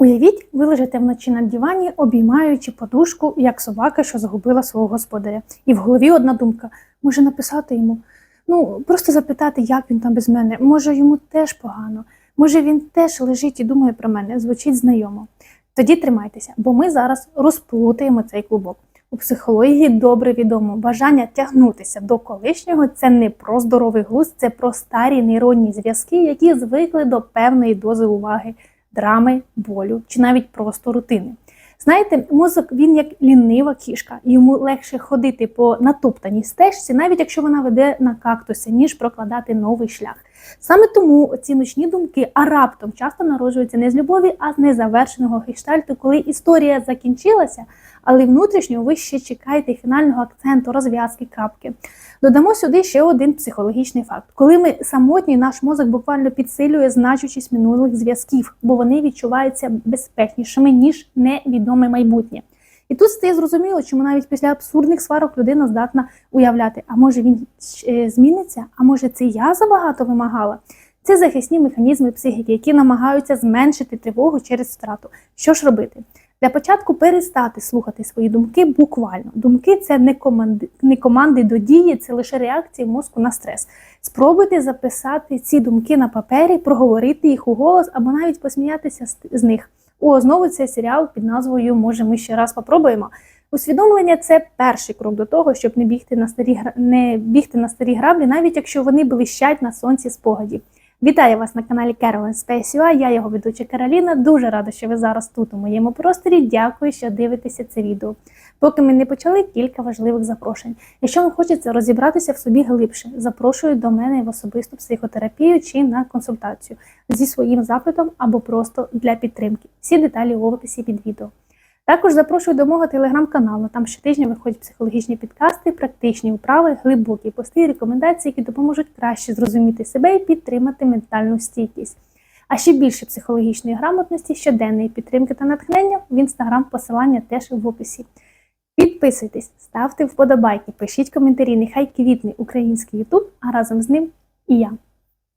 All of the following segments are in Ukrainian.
Уявіть, ви лежите вночі на дивані, обіймаючи подушку, як собака, що загубила свого господаря. І в голові одна думка: може написати йому, ну просто запитати, як він там без мене. Може, йому теж погано, може він теж лежить і думає про мене, звучить знайомо. Тоді тримайтеся, бо ми зараз розплутаємо цей клубок. У психології добре відомо, бажання тягнутися до колишнього це не про здоровий глузд, це про старі нейронні зв'язки, які звикли до певної дози уваги, драми, болю чи навіть просто рутини. Знаєте, мозок він як лінива кішка, йому легше ходити по натоптаній стежці, навіть якщо вона веде на кактуси, ніж прокладати новий шлях. Саме тому ці ночні думки, а раптом часто народжуються не з любові, а з незавершеного гештальту, коли історія закінчилася, але внутрішньо ви ще чекаєте фінального акценту, розв'язки, крапки. Додамо сюди ще один психологічний факт: коли ми самотні, наш мозок буквально підсилює значущість минулих зв'язків, бо вони відчуваються безпечнішими ніж невідоме майбутнє. І тут стає зрозуміло, чому навіть після абсурдних сварок людина здатна уявляти, а може він е, зміниться, а може це я забагато вимагала. Це захисні механізми психіки, які намагаються зменшити тривогу через втрату. Що ж робити? Для початку перестати слухати свої думки буквально. Думки це не команди, не команди до дії, це лише реакції мозку на стрес. Спробуйте записати ці думки на папері, проговорити їх у голос або навіть посміятися з них. О, знову цей серіал під назвою Може, ми ще раз попробуємо. Усвідомлення це перший крок до того, щоб не бігти на старі не бігти на старі граблі, навіть якщо вони блищать на сонці спогадів. Вітаю вас на каналі Space UA, Я його ведуча Кароліна. Дуже рада, що ви зараз тут у моєму просторі. Дякую, що дивитеся це відео. Поки ми не почали, кілька важливих запрошень. Якщо вам хочеться розібратися в собі глибше, запрошую до мене в особисту психотерапію чи на консультацію зі своїм запитом або просто для підтримки. Всі деталі у описі під відео. Також запрошую до мого телеграм-каналу. Там щотижня виходять психологічні підкасти, практичні вправи, глибокі пости, рекомендації, які допоможуть краще зрозуміти себе і підтримати ментальну стійкість. А ще більше психологічної грамотності, щоденної підтримки та натхнення в інстаграм посилання теж в описі. Підписуйтесь, ставте вподобайки, пишіть коментарі, нехай квітне український Ютуб, а разом з ним і я.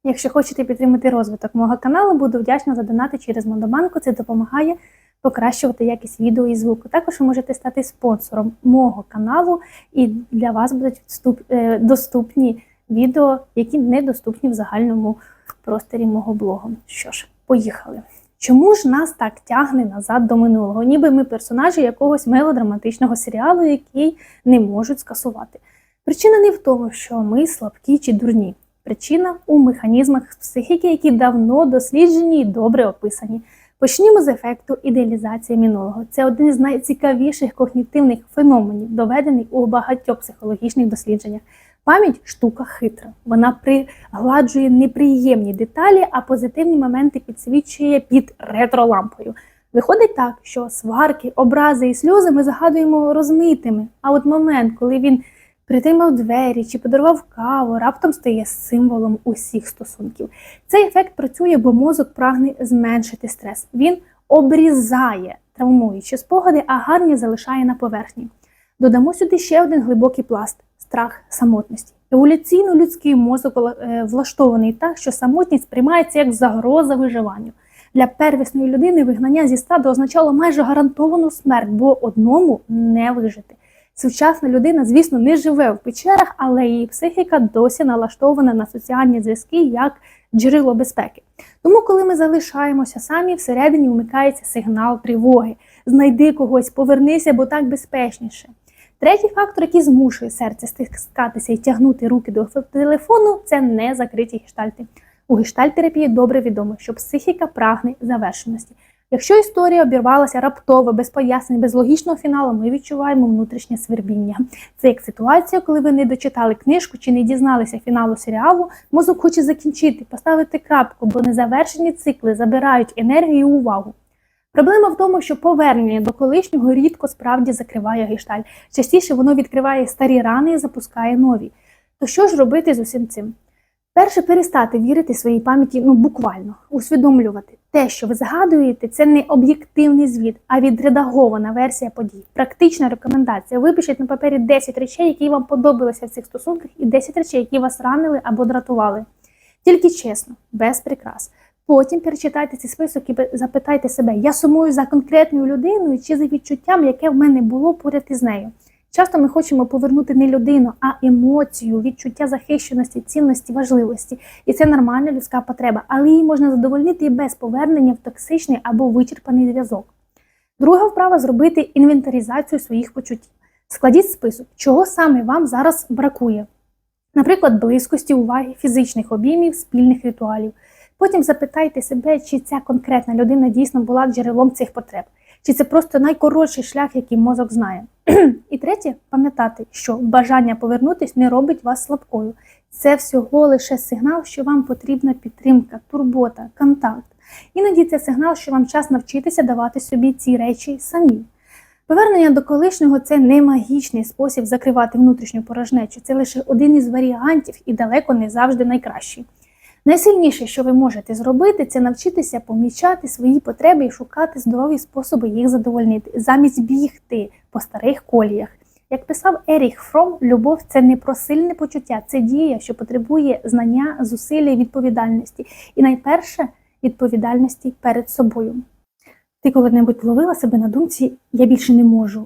Якщо хочете підтримати розвиток мого каналу, буду вдячна за донати через Модобанку. Це допомагає покращувати якість відео і звуку. Також ви можете стати спонсором мого каналу, і для вас будуть е, доступні відео, які недоступні в загальному просторі мого блогу. Що ж, поїхали. Чому ж нас так тягне назад до минулого? Ніби ми персонажі якогось мелодраматичного серіалу, який не можуть скасувати. Причина не в тому, що ми слабкі чи дурні. Причина у механізмах психіки, які давно досліджені і добре описані. Почнімо з ефекту ідеалізації минулого. Це один з найцікавіших когнітивних феноменів, доведений у багатьох психологічних дослідженнях. Пам'ять штука хитра. Вона пригладжує неприємні деталі, а позитивні моменти підсвічує під ретролампою. Виходить так, що сварки, образи і сльози ми згадуємо розмитими. А от момент, коли він притримав двері чи подарував каву, раптом стає символом усіх стосунків. Цей ефект працює, бо мозок прагне зменшити стрес. Він обрізає травмуючі спогади, а гарні залишає на поверхні. Додамо сюди ще один глибокий пласт страх самотності. Еволюційно людський мозок е, влаштований так, що самотність сприймається як загроза виживанню. Для первісної людини вигнання зі стаду означало майже гарантовану смерть, бо одному не вижити. Сучасна людина, звісно, не живе в печерах, але її психіка досі налаштована на соціальні зв'язки як джерело безпеки. Тому, коли ми залишаємося самі, всередині вмикається сигнал тривоги. Знайди когось, повернися, бо так безпечніше. Третій фактор, який змушує серце стискатися і тягнути руки до телефону, це незакриті гештальти. У гештальтерапії добре відомо, що психіка прагне завершеності. Якщо історія обірвалася раптово, без пояснень, без логічного фіналу, ми відчуваємо внутрішнє свербіння. Це як ситуація, коли ви не дочитали книжку чи не дізналися фіналу серіалу, мозок хоче закінчити, поставити крапку, бо незавершені цикли забирають енергію і увагу. Проблема в тому, що повернення до колишнього рідко справді закриває гешталь. Частіше воно відкриває старі рани і запускає нові. То що ж робити з усім цим? Перше, перестати вірити своїй пам'яті, ну буквально усвідомлювати те, що ви згадуєте, це не об'єктивний звіт, а відредагована версія подій. Практична рекомендація. Випишіть на папері 10 речей, які вам подобалися в цих стосунках, і 10 речей, які вас ранили або дратували. Тільки чесно, без прикрас. Потім перечитайте цей список і запитайте себе, я сумую за конкретною людиною чи за відчуттям, яке в мене було поряд із нею. Часто ми хочемо повернути не людину, а емоцію, відчуття захищеності, цінності, важливості. І це нормальна людська потреба, але її можна задовольнити і без повернення в токсичний або вичерпаний зв'язок. Друга вправа зробити інвентаризацію своїх почуттів. Складіть список, чого саме вам зараз бракує. Наприклад, близькості, уваги, фізичних обіймів, спільних ритуалів. Потім запитайте себе, чи ця конкретна людина дійсно була джерелом цих потреб, чи це просто найкоротший шлях, який мозок знає. І третє, пам'ятати, що бажання повернутись не робить вас слабкою. Це всього лише сигнал, що вам потрібна підтримка, турбота, контакт. Іноді це сигнал, що вам час навчитися давати собі ці речі самі. Повернення до колишнього це не магічний спосіб закривати внутрішню порожнечу, це лише один із варіантів і далеко не завжди найкращий. Найсильніше, що ви можете зробити, це навчитися помічати свої потреби і шукати здорові способи їх задовольнити, замість бігти по старих коліях. Як писав Еріх Фром, любов це не про сильне почуття, це дія, що потребує знання, зусилля і відповідальності. І найперше відповідальності перед собою. Ти коли-небудь ловила себе на думці Я більше не можу,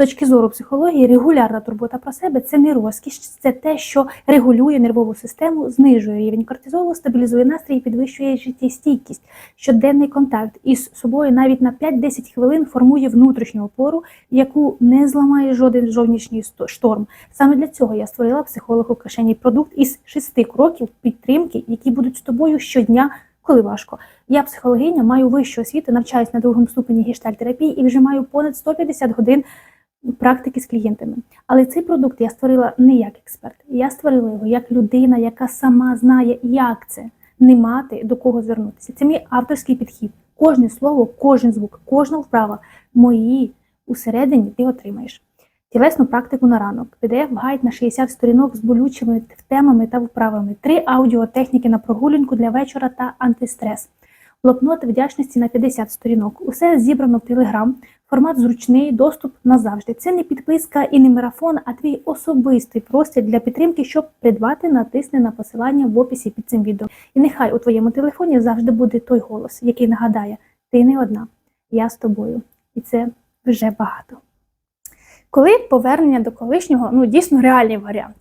Точки зору психології, регулярна турбота про себе це не розкіш, це те, що регулює нервову систему, знижує рівень кортизолу, стабілізує настрій і підвищує життєстійкість. Щоденний контакт із собою навіть на 5-10 хвилин формує внутрішню опору, яку не зламає жоден зовнішній шторм. Саме для цього я створила психологу кишені продукт із шести кроків підтримки, які будуть з тобою щодня. Коли важко, я психологиня, маю вищу освіту, навчаюсь на другому ступені гештальтерапії і вже маю понад 150 годин практики з клієнтами. Але цей продукт я створила не як експерт. Я створила його як людина, яка сама знає, як це не мати до кого звернутися. Це мій авторський підхід. Кожне слово, кожен звук, кожна вправа мої усередині ти отримаєш. Тілесну практику на ранок, pdf гайд на 60 сторінок з болючими темами та вправами, три аудіотехніки на прогулянку для вечора та антистрес, блокнот вдячності на 50 сторінок. Усе зібрано в Телеграм, Формат зручний, доступ назавжди. Це не підписка і не марафон, а твій особистий простір для підтримки, щоб придбати, натисни на посилання в описі під цим відео. І нехай у твоєму телефоні завжди буде той голос, який нагадає: ти не одна, я з тобою. І це вже багато. Коли повернення до колишнього, ну дійсно реальний варіант.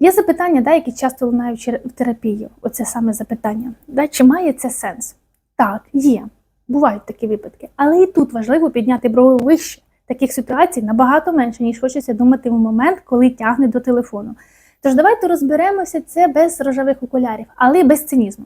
Є запитання, да, які часто лунають в терапію. Оце саме запитання. Да, Чи має це сенс? Так, є. Бувають такі випадки. Але і тут важливо підняти брови вище. Таких ситуацій набагато менше, ніж хочеться думати в момент, коли тягне до телефону. Тож давайте розберемося це без рожевих окулярів, але без цинізму.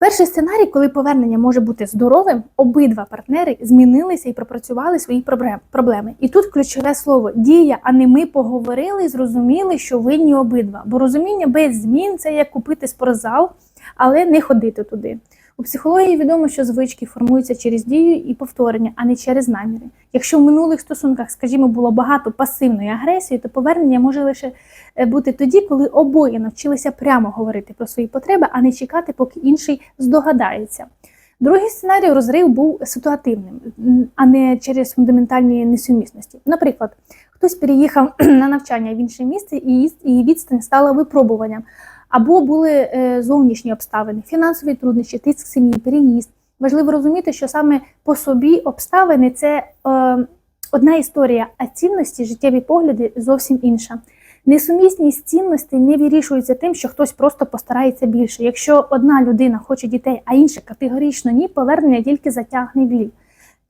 Перший сценарій, коли повернення може бути здоровим, обидва партнери змінилися і пропрацювали свої проблеми. І тут ключове слово дія, а не ми поговорили і зрозуміли, що винні обидва. Бо розуміння без змін це як купити спортзал, але не ходити туди. У психології відомо, що звички формуються через дію і повторення, а не через наміри. Якщо в минулих стосунках, скажімо, було багато пасивної агресії, то повернення може лише е, бути тоді, коли обоє навчилися прямо говорити про свої потреби, а не чекати, поки інший здогадається. Другий сценарій розрив був ситуативним, а не через фундаментальні несумісності. Наприклад, хтось переїхав на навчання в інше місце, і відстань стала випробуванням або були е, зовнішні обставини, фінансові труднощі, тиск сім'ї, переїзд. Важливо розуміти, що саме по собі обставини це е, одна історія, а цінності, життєві погляди зовсім інша. Несумісність цінностей не вирішується тим, що хтось просто постарається більше. Якщо одна людина хоче дітей, а інша категорично ні, повернення тільки затягне влів.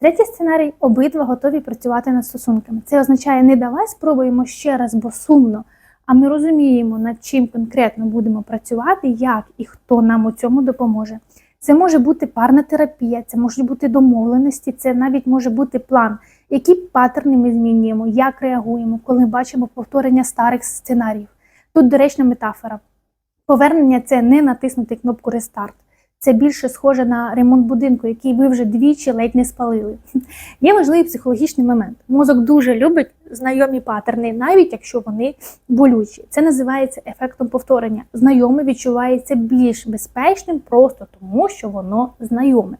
Третій сценарій обидва готові працювати над стосунками. Це означає, не давай спробуємо ще раз, бо сумно а ми розуміємо, над чим конкретно будемо працювати, як і хто нам у цьому допоможе. Це може бути парна терапія, це можуть бути домовленості, це навіть може бути план, які паттерни ми змінюємо, як реагуємо, коли бачимо повторення старих сценаріїв. Тут доречна метафора. Повернення це не натиснути кнопку рестарт, Це більше схоже на ремонт будинку, який ви вже двічі ледь не спалили. Є важливий психологічний момент. Мозок дуже любить знайомі паттерни, навіть якщо вони болючі. Це називається ефектом повторення. Знайоме відчувається більш безпечним просто тому, що воно знайоме.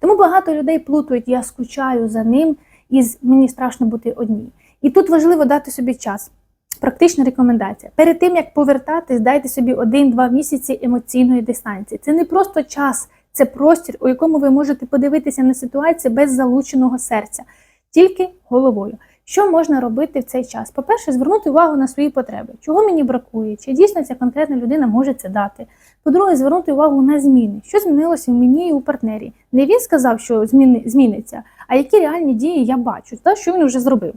Тому багато людей плутають я скучаю за ним із мені страшно бути одній. І тут важливо дати собі час. Практична рекомендація. Перед тим як повертатись, дайте собі 1-2 місяці емоційної дистанції. Це не просто час, це простір, у якому ви можете подивитися на ситуацію без залученого серця, тільки головою. Що можна робити в цей час? По-перше, звернути увагу на свої потреби, чого мені бракує, чи дійсно ця конкретна людина може це дати. По-друге, звернути увагу на зміни, що змінилося в мені і у партнері. Не він сказав, що зміни зміниться, а які реальні дії я бачу, та що він вже зробив.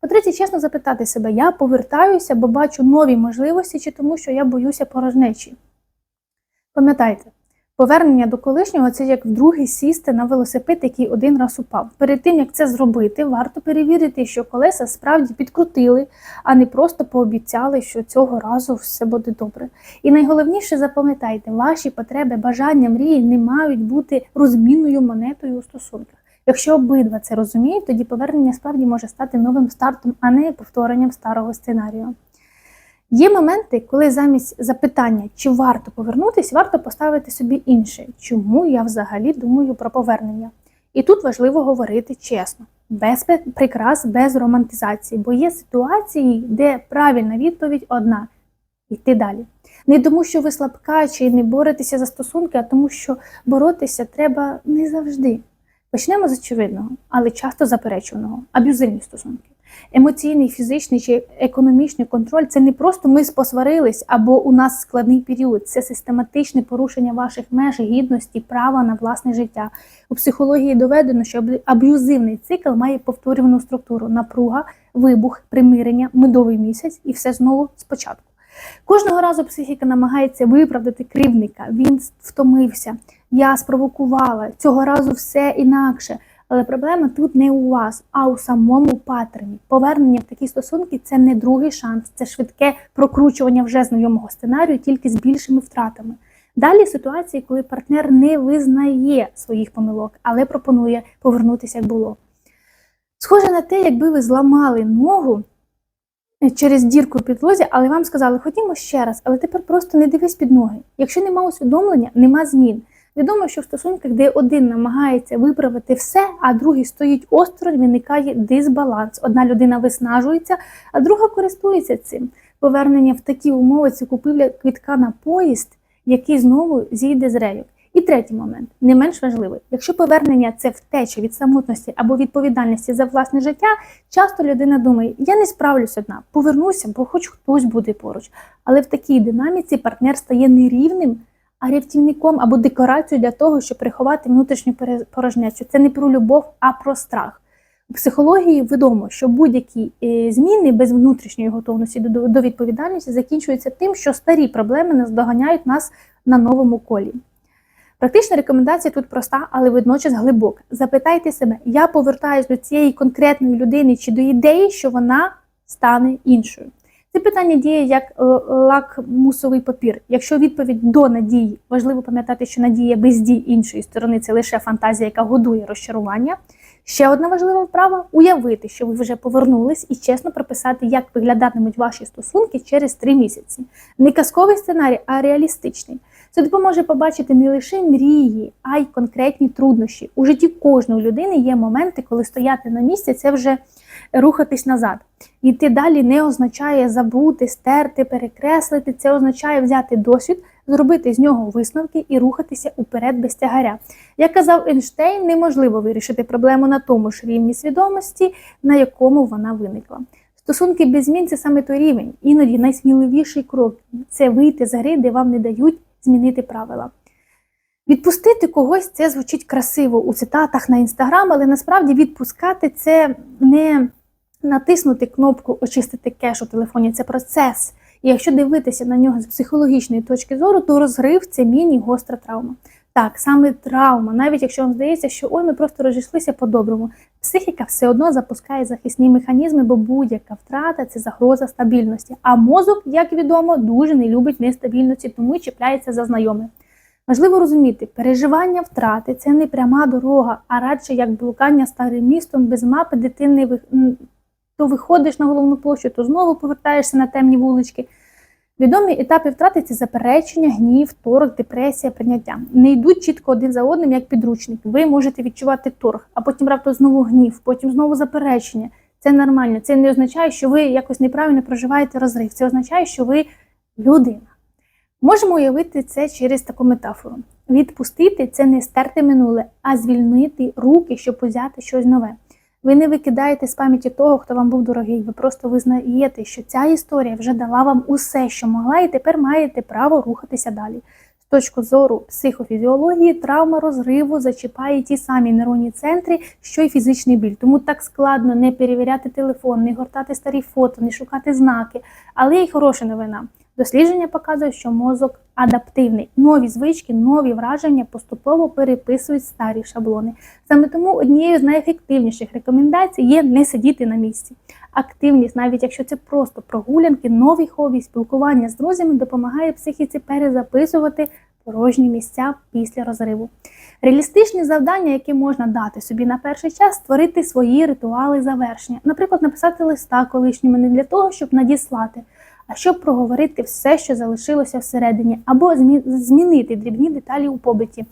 По-третє, чесно запитати себе, я повертаюся, бо бачу нові можливості, чи тому, що я боюся порожнечі. Пам'ятайте, повернення до колишнього це як вдруге сісти на велосипед, який один раз упав. Перед тим, як це зробити, варто перевірити, що колеса справді підкрутили, а не просто пообіцяли, що цього разу все буде добре. І найголовніше запам'ятайте, ваші потреби, бажання, мрії не мають бути розмінною монетою у стосунках. Якщо обидва це розуміють, тоді повернення справді може стати новим стартом, а не повторенням старого сценарію. Є моменти, коли замість запитання, чи варто повернутися, варто поставити собі інше, чому я взагалі думаю про повернення. І тут важливо говорити чесно, без прикрас, без романтизації, бо є ситуації, де правильна відповідь одна йти далі. Не тому, що ви слабка чи не боретеся за стосунки, а тому, що боротися треба не завжди. Почнемо з очевидного, але часто заперечуваного аб'юзивні стосунки. Емоційний, фізичний чи економічний контроль це не просто ми посварились або у нас складний період, це систематичне порушення ваших меж, гідності, права на власне життя. У психології доведено, що аб'юзивний цикл має повторювану структуру: напруга, вибух, примирення, медовий місяць і все знову спочатку. Кожного разу психіка намагається виправдати кривника, він втомився. Я спровокувала цього разу все інакше. Але проблема тут не у вас, а у самому паттерні. Повернення в такі стосунки це не другий шанс, це швидке прокручування вже знайомого сценарію, тільки з більшими втратами. Далі ситуації, коли партнер не визнає своїх помилок, але пропонує повернутися, як було. Схоже на те, якби ви зламали ногу через дірку в підлозі, але вам сказали, ходімо ще раз, але тепер просто не дивись під ноги. Якщо нема усвідомлення, нема змін. Відомо, що в стосунках, де один намагається виправити все, а другий стоїть осторонь, виникає дисбаланс. Одна людина виснажується, а друга користується цим. Повернення в такі умови це купівля квітка на поїзд, який знову зійде з рейок. І третій момент, не менш важливий. Якщо повернення це втеча від самотності або відповідальності за власне життя, часто людина думає, я не справлюсь одна, повернуся, бо хоч хтось буде поруч. Але в такій динаміці партнер стає нерівним а рятівником або декорацією для того, щоб приховати внутрішню порожнечу. Це не про любов, а про страх. У психології відомо, що будь-які е, зміни без внутрішньої готовності до відповідальності закінчуються тим, що старі проблеми наздоганяють нас на новому колі. Практична рекомендація тут проста, але водночас глибока. Запитайте себе, я повертаюсь до цієї конкретної людини чи до ідеї, що вона стане іншою. Це питання діє як е, лакмусовий папір. Якщо відповідь до надії, важливо пам'ятати, що надія без дій іншої сторони це лише фантазія, яка годує розчарування. Ще одна важлива вправа уявити, що ви вже повернулись, і чесно прописати, як виглядатимуть ваші стосунки через три місяці. Не казковий сценарій, а реалістичний. Це допоможе побачити не лише мрії, а й конкретні труднощі. У житті кожної людини є моменти, коли стояти на місці це вже рухатись назад. Іти далі не означає забути, стерти, перекреслити. Це означає взяти досвід, зробити з нього висновки і рухатися уперед без тягаря. Як казав Ейнштейн, неможливо вирішити проблему на тому ж рівні свідомості, на якому вона виникла. Стосунки без змін це саме той рівень, іноді найсміливіший крок це вийти з гри, де вам не дають змінити правила. Відпустити когось це звучить красиво у цитатах на інстаграм, але насправді відпускати це не натиснути кнопку Очистити кеш у телефоні це процес. І якщо дивитися на нього з психологічної точки зору, то розрив це міні-гостра травма. Так, саме травма, навіть якщо вам здається, що ой, ми просто розійшлися по-доброму. Психіка все одно запускає захисні механізми, бо будь-яка втрата це загроза стабільності. А мозок, як відомо, дуже не любить нестабільності, тому і чіпляється за знайоме. Важливо розуміти, переживання втрати це не пряма дорога, а радше як блукання старим містом без мапи дитини то виходиш на головну площу, то знову повертаєшся на темні вулички. Відомі етапи втрати це заперечення, гнів, торг, депресія, прийняття. Не йдуть чітко один за одним, як підручник. Ви можете відчувати торг, а потім раптом знову гнів, потім знову заперечення. Це нормально. Це не означає, що ви якось неправильно проживаєте розрив. Це означає, що ви людина. Можемо уявити це через таку метафору. Відпустити це не стерти минуле, а звільнити руки, щоб взяти щось нове. Ви не викидаєте з пам'яті того, хто вам був дорогий. Ви просто визнаєте, що ця історія вже дала вам усе, що могла, і тепер маєте право рухатися далі. З точки зору психофізіології, травма розриву зачіпає ті самі нейронні центри, що й фізичний біль. Тому так складно не перевіряти телефон, не гортати старі фото, не шукати знаки. Але є й хороша новина. Дослідження показують, що мозок адаптивний. Нові звички, нові враження поступово переписують старі шаблони. Саме тому однією з найефективніших рекомендацій є не сидіти на місці. Активність, навіть якщо це просто прогулянки, нові хобі, спілкування з друзями, допомагає психіці перезаписувати порожні місця після розриву. Реалістичні завдання, які можна дати собі на перший час, створити свої ритуали завершення. Наприклад, написати листа колишньому не для того, щоб надіслати, а щоб проговорити все, що залишилося всередині, або змінити дрібні деталі у побиті.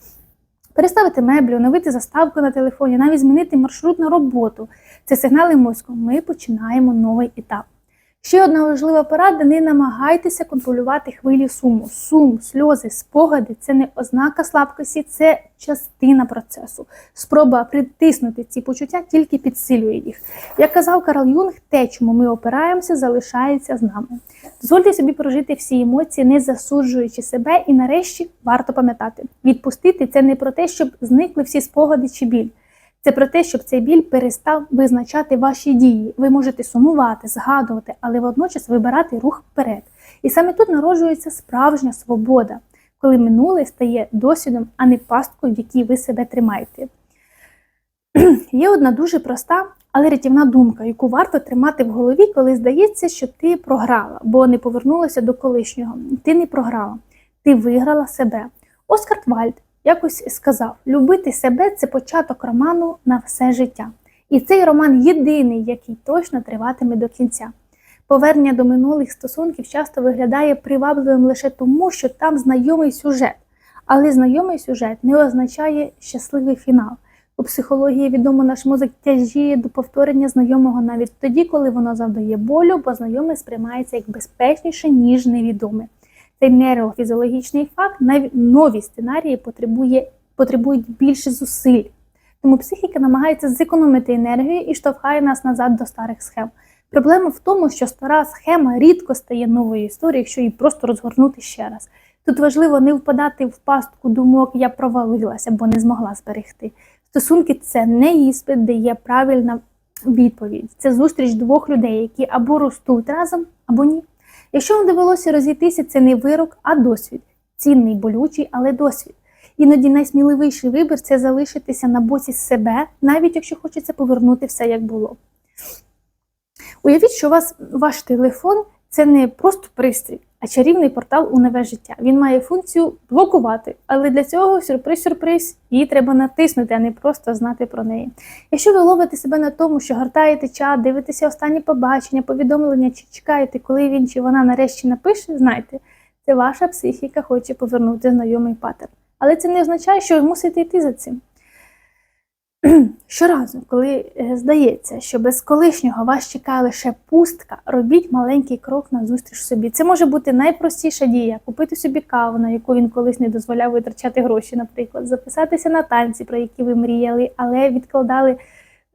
Переставити меблі, оновити заставку на телефоні, навіть змінити маршрут на роботу. Це сигнали мозку. Ми починаємо новий етап. Ще одна важлива порада: не намагайтеся контролювати хвилі суму. Сум, сльози, спогади це не ознака слабкості, це частина процесу. Спроба притиснути ці почуття тільки підсилює їх. Як казав Карл Юнг, те, чому ми опираємося, залишається з нами. Дозвольте собі прожити всі емоції, не засуджуючи себе, і нарешті варто пам'ятати: відпустити це не про те, щоб зникли всі спогади чи біль. Це про те, щоб цей біль перестав визначати ваші дії. Ви можете сумувати, згадувати, але водночас вибирати рух вперед. І саме тут народжується справжня свобода, коли минуле стає досвідом, а не пасткою, в якій ви себе тримаєте. Є одна дуже проста, але рятівна думка, яку варто тримати в голові, коли здається, що ти програла, бо не повернулася до колишнього. Ти не програла, ти виграла себе. Оскар Вальд якось сказав: любити себе це початок роману на все життя. І цей роман єдиний, який точно триватиме до кінця. Повернення до минулих стосунків часто виглядає привабливим лише тому, що там знайомий сюжет. Але знайомий сюжет не означає щасливий фінал. У психології відомо наш мозок тяжіє до повторення знайомого навіть тоді, коли воно завдає болю, бо знайоме сприймається як безпечніше, ніж невідоме. Цей нейрофізіологічний факт, навіть нові сценарії потребує, потребують більше зусиль. Тому психіка намагається зекономити енергію і штовхає нас назад до старих схем. Проблема в тому, що стара схема рідко стає новою історією, якщо її просто розгорнути ще раз. Тут важливо не впадати в пастку думок, я провалилася, бо не змогла зберегти. Стосунки це не іспит, де є правильна відповідь. Це зустріч двох людей, які або ростуть разом, або ні. Якщо вам довелося розійтися, це не вирок, а досвід. Цінний, болючий, але досвід. Іноді найсміливіший вибір це залишитися на боці себе, навіть якщо хочеться повернути все як було. Уявіть, що у вас ваш телефон це не просто пристрій, а чарівний портал у нове життя. Він має функцію блокувати, але для цього сюрприз-сюрприз, її треба натиснути, а не просто знати про неї. Якщо ви ловите себе на тому, що гортаєте чат, дивитеся останні побачення, повідомлення чи чекаєте, коли він чи вона нарешті напише, знайте, це ваша психіка хоче повернути знайомий паттерн. Але це не означає, що ви мусите йти за цим. Щоразу, коли е, здається, що без колишнього вас чекає лише пустка, робіть маленький крок назустріч собі. Це може бути найпростіша дія: купити собі каву, на яку він колись не дозволяв витрачати гроші, наприклад, записатися на танці, про які ви мріяли, але відкладали,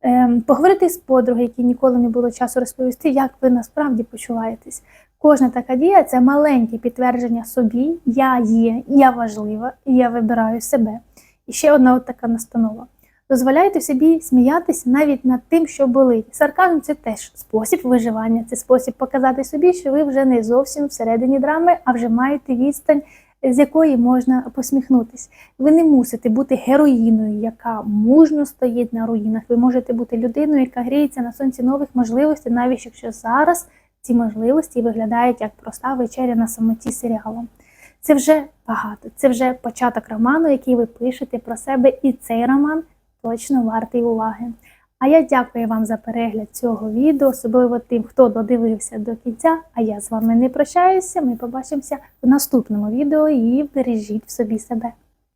ем, поговорити з подругою, якій ніколи не було часу розповісти, як ви насправді почуваєтесь. Кожна така дія це маленьке підтвердження собі, я є, я важлива, я вибираю себе. І ще одна от така настанова. Дозволяйте собі сміятися навіть над тим, що болить. Сарказм це теж спосіб виживання, це спосіб показати собі, що ви вже не зовсім всередині драми, а вже маєте відстань, з якої можна посміхнутись. Ви не мусите бути героїною, яка мужньо стоїть на руїнах. Ви можете бути людиною, яка гріється на сонці нових можливостей, навіть якщо зараз ці можливості виглядають як проста вечеря на самоті серіалом. Це вже багато. Це вже початок роману, який ви пишете про себе, і цей роман точно вартий уваги. А я дякую вам за перегляд цього відео, особливо тим, хто додивився до кінця. А я з вами не прощаюся. Ми побачимося в наступному відео і бережіть в собі себе.